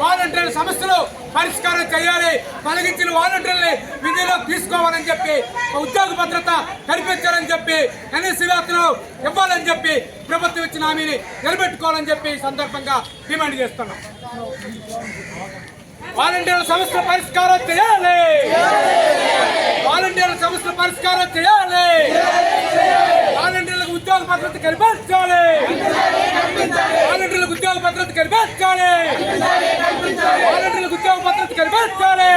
వాలంటీర్ల సమస్యలు పరిష్కారం చేయాలి. తొలగించిన వాలంటీర్ని విధిలో తీసుకోవాలని చెప్పి ఉద్యోగ భద్రత కల్పించాలని చెప్పి ఎన్ఎస్సీ వ్యాప్తులు ఇవ్వాలని చెప్పి ప్రభుత్వం ఇచ్చిన హామీని నిలబెట్టుకోవాలని చెప్పి ఈ సందర్భంగా డిమాండ్ చేస్తున్నాం. వాలంటీర్ల సమస్య పరిష్కారం చేయాలి. వాలంటీర్ల సమస్య పరిష్కారం చేయాలి. వాలంటీర్లకు ఉద్యోగ భద్రత కల్పించాలి. వాలంటీర్లకు ఉద్యోగ భద్రత కల్పించాలి. వాలంటీర్లకు ఉద్యోగ భద్రత కల్పించాలి.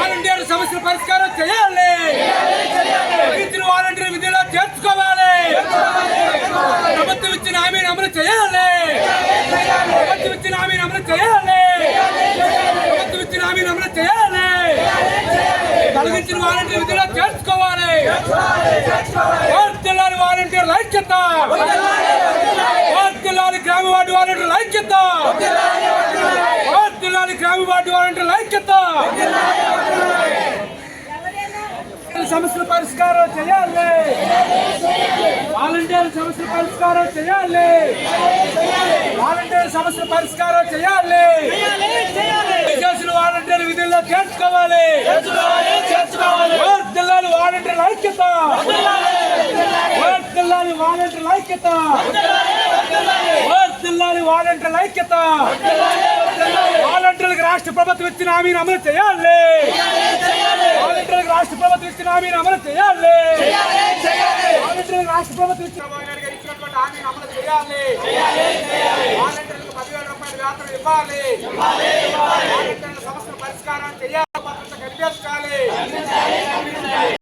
వాలంటీర్ల సమస్యల పరిష్కారం చేయాలి. తగ్గించిన వాలంటీర్ విధిలో చేర్చుకోవాలి. ప్రభుత్వం ఇచ్చిన హామీని అమలు చేయాలి. ప్రభుత్వం ఇచ్చిన హామీని అమలు చేయాలి. ప్రభుత్వం ఇచ్చిన హామీని అమలు చేయాలి. కలిగించిన వాలంటీర్ విధిలో చేర్చుకోవాలి. జిల్లాని వాలంటీర్లు ఐక్యత. జిల్లాని గ్రామ వార్డు వాలంటీర్ల ఐక్యత. గ్రామ వార్డు వాలంటీర్ల ఐక్యత సమస్యల పరిష్కారం చేయాలి. వాలంటీర్ సమస్యల పరిష్కారం చేయాలి. వాలంటీర్ సమస్యల పరిష్కారం చేయాలి. చేసిన వాలంటీర్ విధుల్లో చేర్చుకోవాలి. జిల్లాలు జిల్లాని వాలంటీర్ల ఐక్యత. జిల్లాలు జిల్లాని వాలంటీర్ల ఐక్యత. జిల్లాలు జిల్లాని వాలంటీర్ల ఐక్యత. రాష్ట్ర ప్రభుత్వం ఇచ్చిన హామీని అమలు చేయాలి. రాష్ట్ర ప్రభుత్వం ఇచ్చిన హామీని అమలు చేయాలి. రాష్ట్ర ప్రభుత్వం ఇచ్చిన ఇచ్చినటువంటి హామీని అమలు చేయాలి. వాలంటీర్లకు పదివేల రూపాయల వేతనం ఇవ్వాలి. వాలంటీర్ల సమస్యల పరిష్కారం చేయాలి.